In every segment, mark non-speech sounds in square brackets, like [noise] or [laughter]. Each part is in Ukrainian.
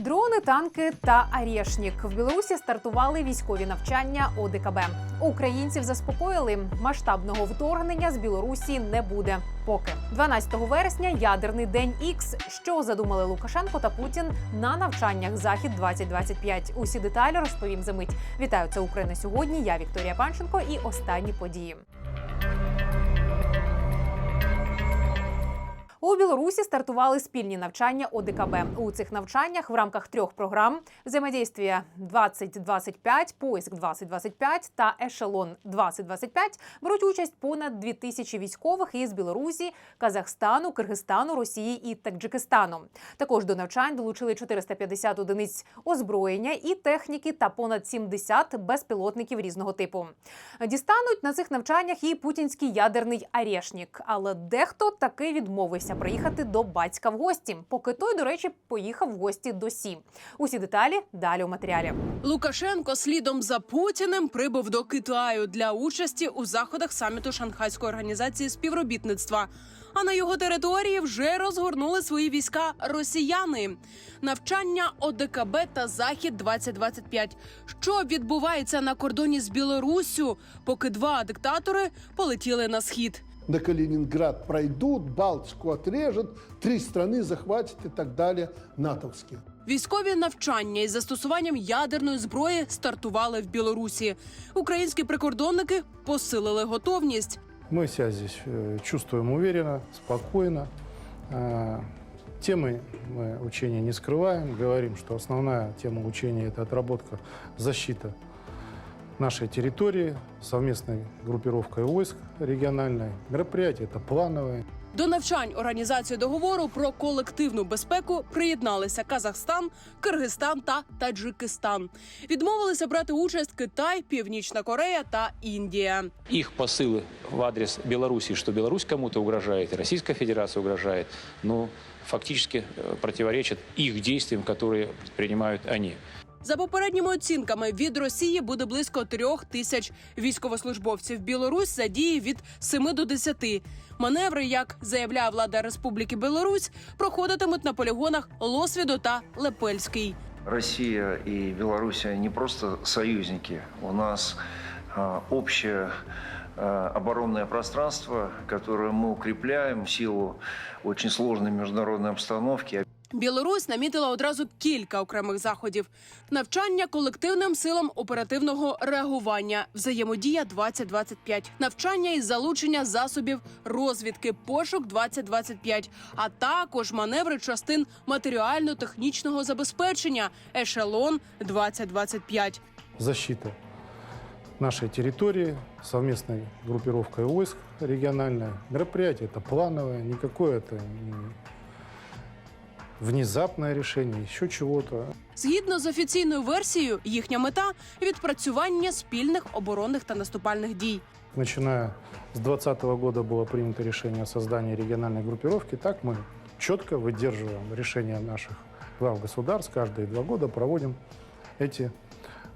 Дрони, танки та Арєшнік в Білорусі стартували військові навчання ОДКБ. Українців заспокоїли. Масштабного вторгнення з Білорусі не буде. Поки 12 вересня ядерний день Ікс. Що задумали Лукашенко та Путін на навчаннях Захід 2025 Усі деталі розповім за мить. Вітаю це Україна сьогодні. Я Вікторія Панченко і останні події. У Білорусі стартували спільні навчання ОДКБ. У цих навчаннях в рамках трьох програм взаємодействія 2025, поиск 2025 та ешелон 2025 беруть участь понад 2000 військових із Білорусі, Казахстану, Киргизстану, Росії і Таджикистану. Також до навчань долучили 450 одиниць озброєння і техніки та понад 70 безпілотників різного типу. Дістануть на цих навчаннях і путінський ядерний арешнік. Але дехто таки відмовився приїхати до батька в гості, поки той, до речі, поїхав в гості до Сі. Усі деталі далі у матеріалі. Лукашенко слідом за Путіним прибув до Китаю для участі у заходах саміту Шанхайської організації співробітництва. А на його території вже розгорнули свої війська росіяни. Навчання ОДКБ та Захід 2025 Що відбувається на кордоні з Білоруссю, поки два диктатори полетіли на схід на Калининград пройдут, Балтику отрежут, три страны захватят и так далее, натовские. Військові навчання із застосуванням ядерної зброї стартували в Білорусі. Українські прикордонники посилили готовність. Мы себя здесь э, чувствуем уверенно, спокойно. Э, Темы мы учения не скрываем. Говорим, что основная тема учения – это отработка, защита нашей территории совместной группировкой войск региональной. Мероприятие это плановое. До навчань організації договору про колективну безпеку приєдналися Казахстан, Киргизстан та Таджикистан. Відмовилися брати участь Китай, Північна Корея та Індія. их посылы в адрес Беларуси, что Беларусь кому-то угрожает, и Российская Федерация угрожает, ну, фактически э, противоречат их действиям, которые предпринимают они. За попередніми оцінками від Росії буде близько трьох тисяч військовослужбовців. Білорусь задіє від 7 до 10. Маневри, як заявляє влада Республіки Білорусь, проходитимуть на полігонах Лосвіду та Лепельський. Россия и Белоруссия не просто союзники. У нас а, общее оборонное пространство, которое мы укрепляем в силу очень сложной международной обстановки. Білорусь намітила одразу кілька окремих заходів: навчання колективним силам оперативного реагування, взаємодія 2025 навчання із залучення засобів розвідки, пошук 2025 а також маневри частин матеріально-технічного забезпечення, ешелон 2025 Защита нашей территории совместной группировкой войск региональной. Мероприятие это плановое, никакое это внезапное решение, еще чего-то. Згідно з офіційною версією, їхня мета відпрацювання спільних оборонних та наступальних дій. Начиная с 2020 года было принято решение о создании региональной группировки. Так мы четко выдерживаем решения наших глав государств. Каждые два года проводим эти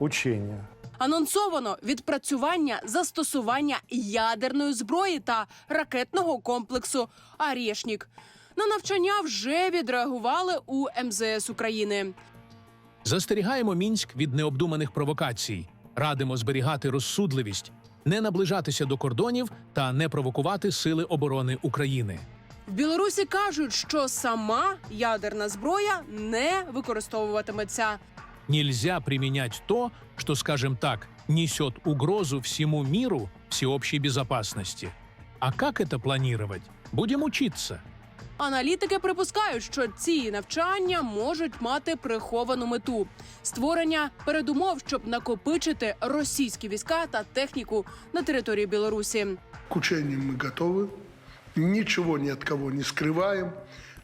учения. Анонсовано відпрацювання застосування ядерної зброї та ракетного комплексу Арєшнік. На навчання вже відреагували у МЗС України. Застерігаємо Мінськ від необдуманих провокацій, радимо зберігати розсудливість, не наближатися до кордонів та не провокувати сили оборони України. В Білорусі кажуть, що сама ядерна зброя не використовуватиметься. Нельзя применять то, что, скажем так, несет угрозу всему миру, всеобщей безопасности. А как это планировать? Будем учиться. Аналітики припускають, що ці навчання можуть мати приховану мету створення передумов, щоб накопичити російські війська та техніку на території Білорусі. К учениям мы готовы, ничего ни от кого не скрываем.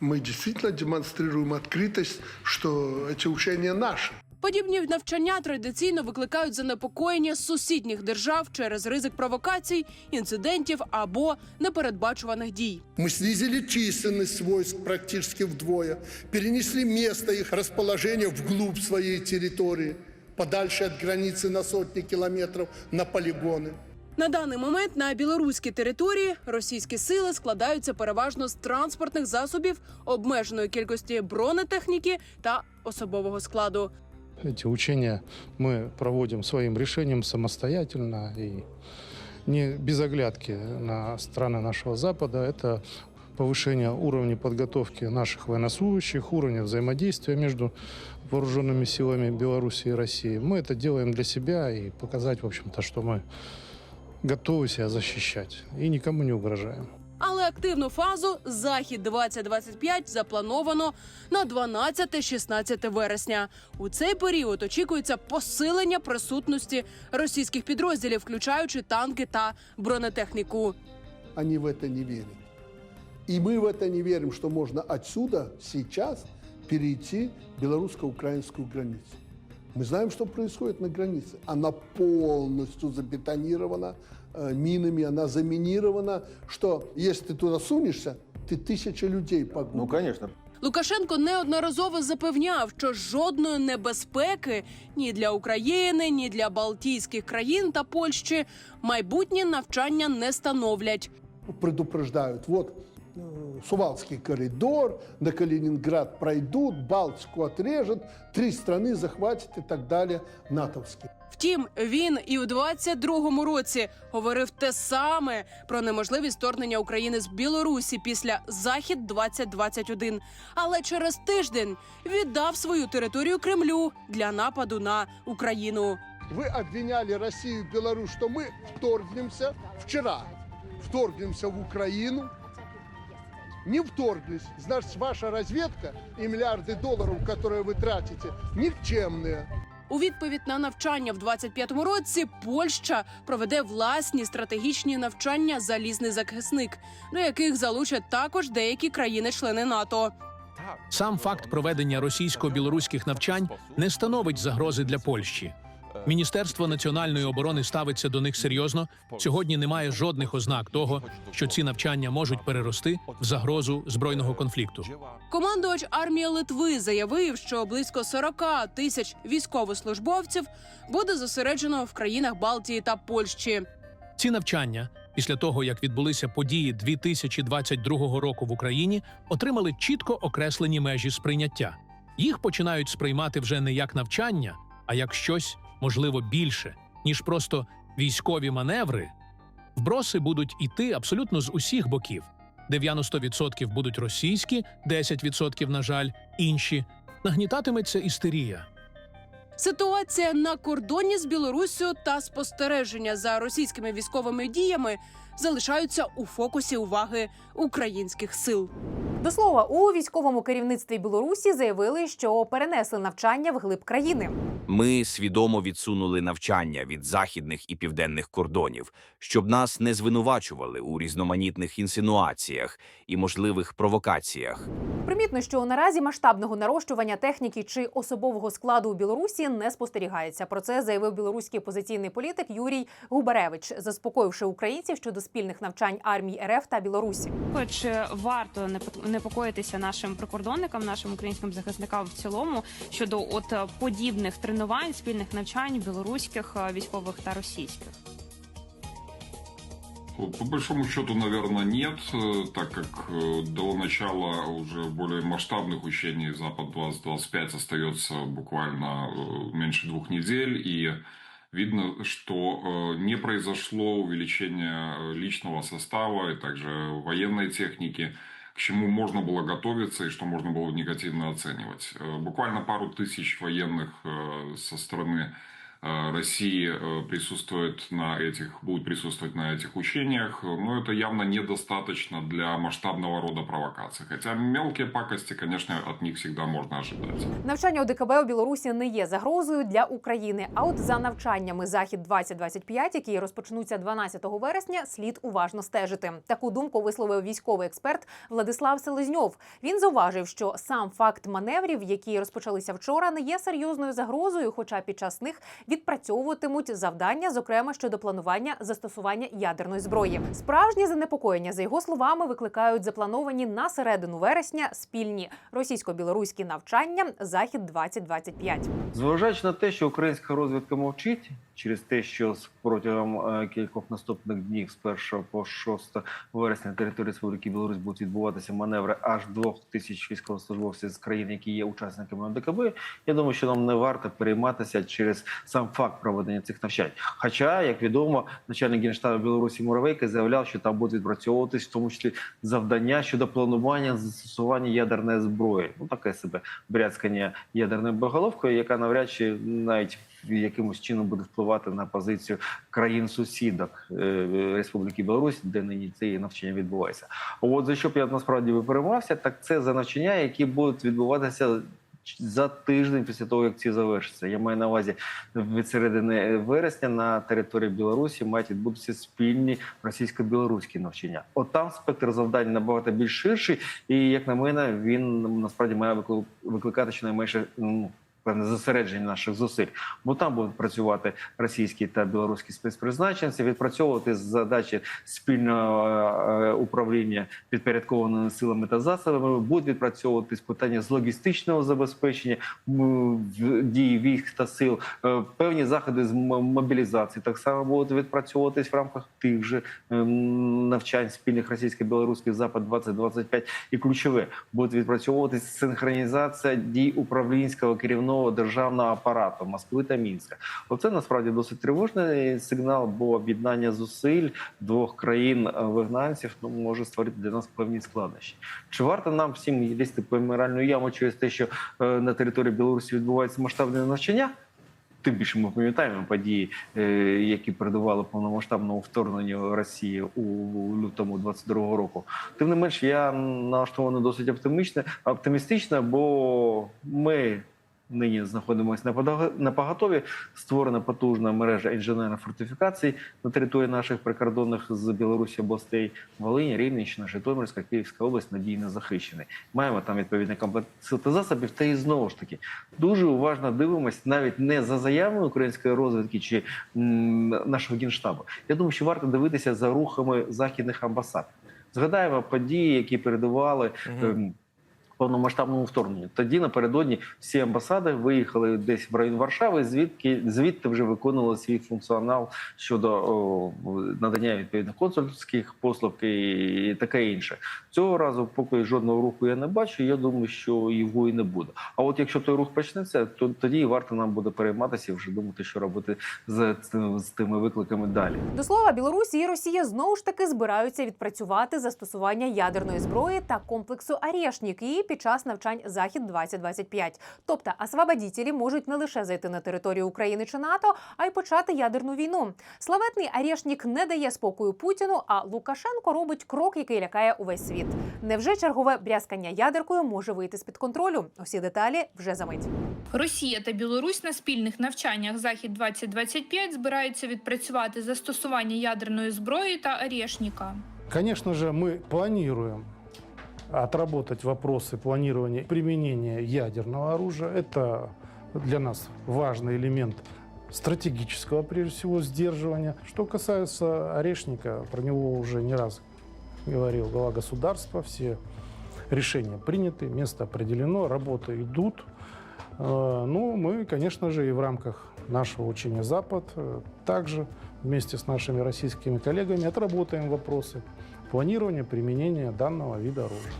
Мы действительно демонстрируем открытость, что эти учения наши. Подібні навчання традиційно викликають занепокоєння сусідніх держав через ризик провокацій, інцидентів або непередбачуваних дій. Мы снизили численность войск практически вдвое, перенесли место их расположения вглубь своей территории, подальше от границы на сотни километров, на полигоны. На даний момент на білоруській території російські сили складаються переважно з транспортних засобів, обмеженої кількості бронетехніки та особового складу. Эти учения мы проводим своим решением самостоятельно и не без оглядки на страны нашего Запада. Это повышение уровня подготовки наших военнослужащих, уровня взаимодействия между вооруженными силами Беларуси и России. Мы это делаем для себя и показать, в общем-то, что мы готовы себя защищать и никому не угрожаем. Але активну фазу захід 2025 заплановано на 12-16 вересня. У цей період очікується посилення присутності російських підрозділів, включаючи танки та бронетехніку. Они в это не верят. И мы в это не верим, что можно отсюда сейчас перейти белорусско-украинскую границу. Мы знаем, что происходит на границе. Она полностью забетонирована э, минами, она заминирована, что если ты туда сунешься, ты тысяча людей погубишь. Ну, конечно. Лукашенко неодноразово запевняв, що жодної небезпеки ні для України, ні для Балтійських країн та Польщі майбутні навчання не становлять. предупреждают, вот э, Сувалский коридор, на Калининград пройдут, Балтику отрежут, три страны захватят и так далее, натовские. Втім, він і у 22-му році говорив те саме про неможливість вторгнення України з Білорусі після захід 2021 Але через тиждень віддав свою територію Кремлю для нападу на Україну. Вы обвиняли Россию и Беларусь, что мы вторгнемся вчера, вторгнемся в Украину, не вторглись. Значит, ваша разведка и миллиарды долларов, которые вы тратите, никчемные. У відповідь на навчання в 25-му році Польща проведе власні стратегічні навчання залізний захисник, до яких залучать також деякі країни-члени НАТО. Сам факт проведення російсько-білоруських навчань не становить загрози для Польщі. Міністерство національної оборони ставиться до них серйозно. Сьогодні немає жодних ознак того, що ці навчання можуть перерости в загрозу збройного конфлікту. Командувач армії Литви заявив, що близько 40 тисяч військовослужбовців буде зосереджено в країнах Балтії та Польщі. Ці навчання, після того як відбулися події 2022 року в Україні, отримали чітко окреслені межі сприйняття. Їх починають сприймати вже не як навчання, а як щось можливо більше, ніж просто військові маневри. Вброси будуть іти абсолютно з усіх боків. 90% будуть російські, 10%, на жаль, інші. Нагнітатиметься істерія. Ситуація на кордоні з Білоруссю та спостереження за російськими військовими діями залишаються у фокусі уваги українських сил. До слова, у військовому керівництві Білорусі заявили, що перенесли навчання в глиб країни. Ми свідомо відсунули навчання від західних і південних кордонів, щоб нас не звинувачували у різноманітних інсинуаціях і можливих провокаціях. Примітно, що наразі масштабного нарощування техніки чи особового складу у Білорусі не спостерігається. Про це заявив білоруський опозиційний політик Юрій Губаревич, заспокоївши українців щодо спільних навчань армій РФ та Білорусі. Чи варто непо- непокоїтися нашим прикордонникам, нашим українським захисникам в цілому щодо от е, подібних тренувань, спільних навчань білоруських е, військових та російських? По большому счету, наверное, нет, э, так как э, до начала уже более масштабных учений Запад-2025 остается буквально э, меньше двух недель, и видно, что э, не произошло увеличение э, личного состава и также военной техники, к чему можно было готовиться и что можно было негативно оценивать. Э, Буквально пару тысяч военных со стороны России э, присутствует на этих, будут присутствовать на этих учениях, но это явно недостаточно для масштабного рода провокаций. Хотя мелкие пакости, конечно, от них всегда можно ожидать. Навчання ОДКБ у Білорусі не є загрозою для України. А от за навчаннями захід 2025 які розпочнуться 12 вересня, слід уважно стежити. Таку думку висловив військовий експерт Владислав Селезньов. Він зауважив, що сам факт маневрів, які розпочалися вчора, не є серйозною загрозою, хоча під час них відпрацьовуватимуть завдання, зокрема щодо планування застосування ядерної зброї. Справжнє занепокоєння, за його словами, викликають заплановані на середину вересня спільні російсько-білоруські навчання Захід 2025 Зважаючи на те, що українська розвідка мовчить через те, що протягом е, кількох наступних днів з 1 по 6 вересня на території Республіки Білорусь будуть відбуватися маневри аж двох тисяч військовослужбовців з країн, які є учасниками ОДКБ, я думаю, що нам не варто перейматися через сам факт проведення цих навчань. Хоча, як відомо, начальник генштабу Білорусі Муравейко заявляв, що там будуть відпрацьовуватись в тому числі завдання щодо планування застосування ядерної зброї. Ну таке себе бряцкання ядерною боголовкою, яка навряд чи навіть якимось чином буде впливати на позицію країн-сусідок е, Республіки Білорусь, де нині це навчання відбувається. От за що б я насправді би переймався, так це за навчання, які будуть відбуватися. За тиждень після того, як ці завершаться, я маю на увазі від середини вересня на території Білорусі мають відбутися спільні російсько-білоруські навчання. От там спектр завдань набагато більш ширший, і як на мене, він насправді має виклик- викликати щонайменше ну, певне зосередження наших зусиль. Бо там будуть працювати російські та білоруські спецпризначенці, відпрацьовувати задачі спільного е, управління підпорядкованими силами та засобами, будуть відпрацьовувати питання з логістичного забезпечення дії військ та сил. Е, Певні заходи з мобілізації так само будуть відпрацьовуватись в рамках тих же ем, навчань спільних російсько-білоруських запад 2025 і ключове будуть відпрацьовуватись синхронізація дій управлінського керівного державного апарату Москви та Мінська. Оце насправді досить тривожний сигнал, бо об'єднання зусиль двох країн е, вигнанців ну може створити для нас певні складнощі. Чи варто нам всім лізти по моральну яму через те, що е, на території Білорусі відбувається масштабне навчання? Тим більше ми пам'ятаємо події, е, які передували повномасштабному вторгненню Росії у лютому 22-го року. Тим не менш, я налаштований досить оптимістично, бо ми нині знаходимося на поготові. Створена потужна мережа інженерних фортифікацій на території наших прикордонних з Білорусі областей Волині, Рівненщина, Житомирська, Київська область надійно захищений. Маємо там відповідний комплект засобів. Та і знову ж таки дуже уважно дивимось навіть не за заявами української розвідки чи м, нашого генштабу. Я думаю, що варто дивитися за рухами західних амбасад. Згадаємо події, які передували. ем, Повномасштабному вторгненню. Тоді напередодні всі амбасади виїхали десь в район Варшави, звідки звідти вже виконували свій функціонал щодо о, надання відповідних консульських послуг і таке інше. Цього разу, поки жодного руху я не бачу, я думаю, що його і не буде. А от якщо той рух почнеться, то тоді варто нам буде перейматися і вже думати, що робити з, з тими викликами далі. До слова, Білорусі і Росія знову ж таки збираються відпрацювати застосування ядерної зброї та комплексу «Арєшнік» і під час навчань Захід 2025 Тобто, освободітелі можуть не лише зайти на територію України чи НАТО, а й почати ядерну війну. Славетний «Арєшнік» не дає спокою Путіну, а Лукашенко робить крок, який лякає увесь світ. Невже чергове брязкання ядеркою може вийти з під контролю? Усі деталі вже за мить. Росія та Білорусь на спільних навчаннях Захід 2025 збираються відпрацювати застосування ядерної зброї та Арєшніка. Конечно же, мы планируем отработать вопросы планирования применения ядерного оружия. Это для нас важный элемент стратегического, прежде всего, сдерживания. Что касается Орешника, про него уже не раз говорил глава государства, все решения приняты, место определено, работы идут. Э, Ну, мы, конечно же, и в рамках нашего учения «Запад» э, также вместе с нашими российскими коллегами отработаем вопросы планирования применения данного вида оружия.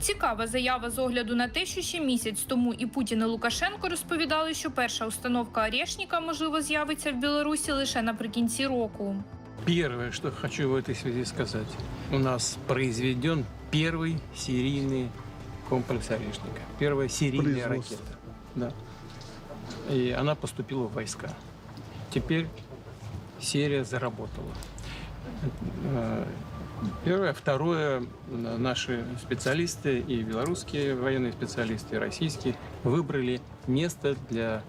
Цікава заява з огляду на те, що ще місяць тому і Путін і Лукашенко розповідали, що перша установка Арєшніка можливо з'явиться в Білорусі лише наприкінці року. Первое, что хочу в этой связи сказать. У нас произведен первый серийный комплекс «Орешника». Первая серийная Производство. ракета. Да. И она поступила в войска. Теперь серия заработала. Э, Первое. Второе. н- Наши специалисты, и белорусские военные специалисты, и российские, выбрали место для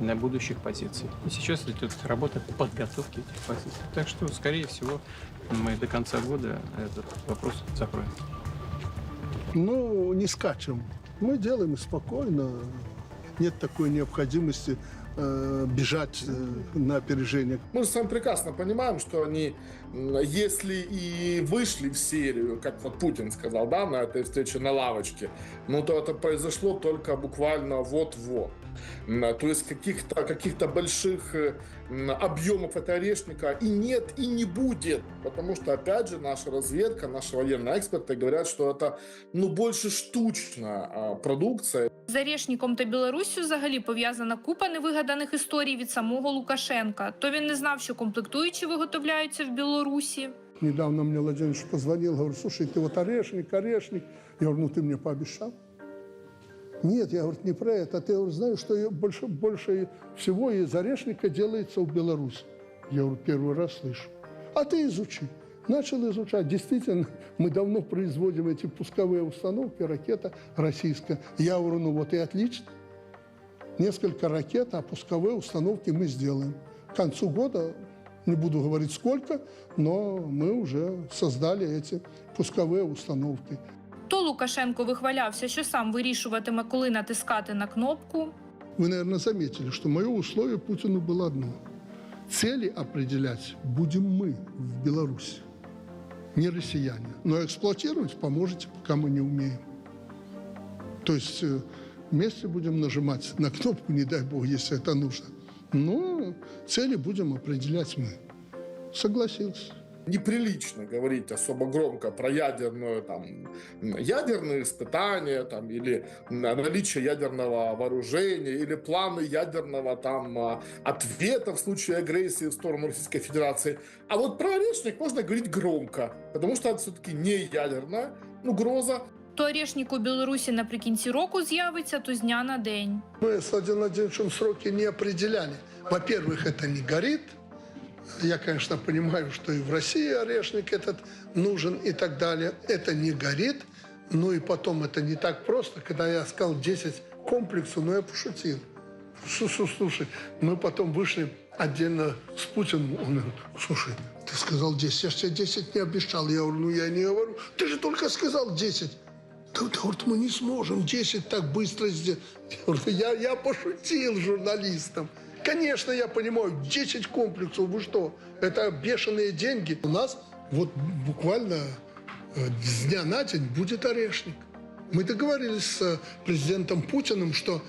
на будущих позиций. И сейчас идет работа по подготовке этих позиций. Так что, скорее всего, мы до конца года этот вопрос закроем. Ну, не скачем. Мы делаем спокойно. нет такой необходимости э, бежать э, на опережение. Мы же с вами прекрасно понимаем, что они, м, если и вышли в серию, как вот Путин сказал, да, на этой встрече на лавочке, ну то это произошло только буквально вот-вот. М, То есть каких-то каких больших э, м, объемов этого орешника и нет, и не будет. Потому что, опять же, наша разведка, наши военные эксперты говорят, что это ну, больше штучная а, продукция. З Орешніком та Білоруссю взагалі пов'язана купа невигаданих історій від самого Лукашенка. То він не знав, що комплектуючі виготовляються в Білорусі. Недавно мне Владимирович позвонил, говорит, слушай, ты вот орешник, орешник. Я говорю, ну ты мне пообещал. Нет, я говорю, не про это. Ты говорю, знаешь, что больше, больше всего из орешника делается в Беларуси. Я говорю, первый раз слышу. А ты изучи. Начал изучать. Действительно, [laughs] мы давно производим эти пусковые установки, ракета российская. Я говорю, ну вот и отлично. Несколько ракет, а пусковые установки мы сделаем. К концу года, не буду говорить сколько, но мы уже создали эти пусковые установки. То Лукашенко вихвалявся, що сам вирішуватиме, коли натискати на кнопку. Вы, наверное, заметили, что мое условие Путину было одно. Цели определять будем мы в Беларуси, не россияне. Но эксплуатировать поможете, пока мы не умеем. То есть э, вместе будем нажимать на кнопку, не дай бог, если это нужно. Но цели будем определять мы. Согласился. неприлично говорить особо громко про ядерную, там, ядерные испытания там, или наличие ядерного вооружения или планы ядерного там, а, ответа в случае агрессии в сторону Российской Федерации. А вот про орешник можно говорить громко, потому что это все-таки не ядерная угроза. То Орешнік у Білорусі наприкінці року з'явиться, то з дня на день. Мы с Владимиром Владимировичем сроки не определяли. Во-первых, это не горит. я, конечно, понимаю, что и в России орешник этот нужен и так далее. Это не горит. Ну и потом это не так просто. Когда я сказал 10 комплексов, ну я пошутил. Слушай, мы потом вышли отдельно с Путиным. Он говорит, слушай, ты сказал 10, я же тебе 10 не обещал. Я говорю, ну я не говорю. Ты же только сказал 10. Да, да, говорит, мы не сможем 10 так быстро сделать. Я, я пошутил журналистам. Конечно, я понимаю, 10 комплексов, вы что? Это бешеные деньги. У нас вот буквально э, с дня на день будет орешник. Мы договорились с э, президентом Путиным, что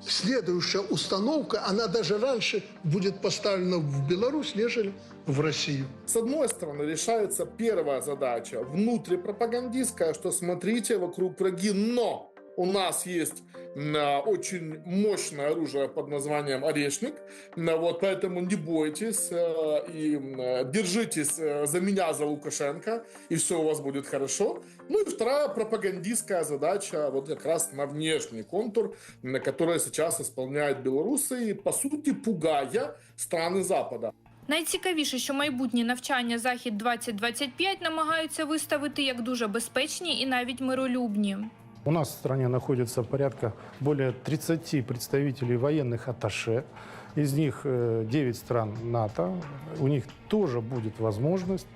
следующая установка, она даже раньше будет поставлена в Беларусь, нежели в Россию. С одной стороны, решается первая задача, внутрипропагандистская, что смотрите, вокруг враги, но у нас есть м, а, очень мощное оружие под названием «Орешник», М, вот, поэтому не бойтесь э, и м, э, держитесь э, за меня, за Лукашенко, и все у вас будет хорошо. Ну и вторая пропагандистская задача, вот как раз на внешний контур, на который сейчас исполняют белорусы, и, по сути, пугая страны Запада. Найцікавіше, що майбутні навчання Захід 2025 намагаються виставити як дуже безпечні і навіть миролюбні. У нас в стране находится порядка более 30 представителей военных атташе. Из них э, 9 стран НАТО. У них тоже будет возможность.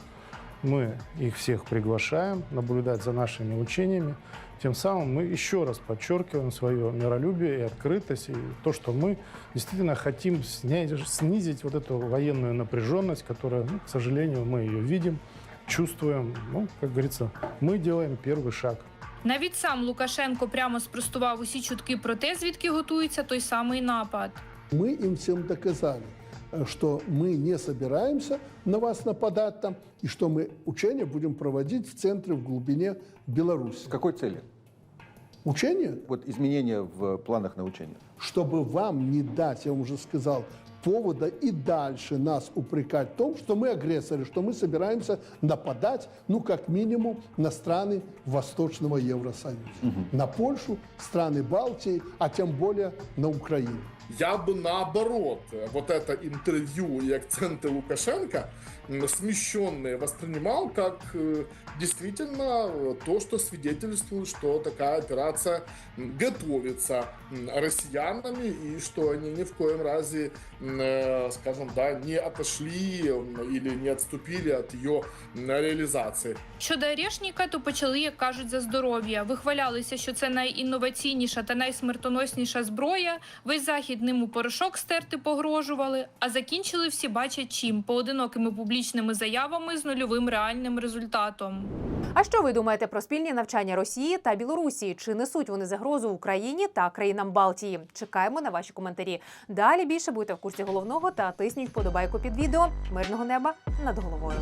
Мы их всех приглашаем наблюдать за нашими учениями. Тем самым мы еще раз подчеркиваем свое миролюбие и открытость, и то, что мы действительно хотим снять, снизить вот эту военную напряженность, которая, ну, к сожалению, мы ее видим, чувствуем. Ну, как говорится, мы делаем первый шаг. Навіть сам Лукашенко прямо спростував усі чутки про те, звідки готується той самий напад. Мы им всем доказали, э, что мы не собираемся на вас нападать там, и что мы учения будем проводить в центре, в глубине Беларуси. С какой цели? Учения? Вот изменения в планах на учения. Чтобы вам не дать, я вам уже сказал, повода и дальше нас упрекать в том, что мы агрессоры, что мы собираемся нападать, ну, как минимум, на страны Восточного Евросоюза. На Польшу, страны Балтии, а тем более на Украину. Я бы наоборот, э, вот это интервью и акценты Лукашенко смещенные воспринимал как э, действительно э, то, что свидетельствует, что такая операция готовится россиянами и что они ни в коем разе скажем, да, не отошли или не отступили от ее м, реализации. Щодо Орешника, то почали, як кажуть, за здоров'я. Вихвалялися, що це найінноваційніша та найсмертоносніша зброя. Весь захід ним у порошок стерти погрожували, а закінчили всі бачать чим поодинокими публічними заявами з нульовим реальним результатом. А що ви думаєте про спільні навчання Росії та Білорусі? Чи несуть вони загрозу Україні та країнам Балтії? Чекаємо на ваші коментарі. Далі більше будьте в курсі головного та тисніть вподобайку під відео. Мирного неба над головою.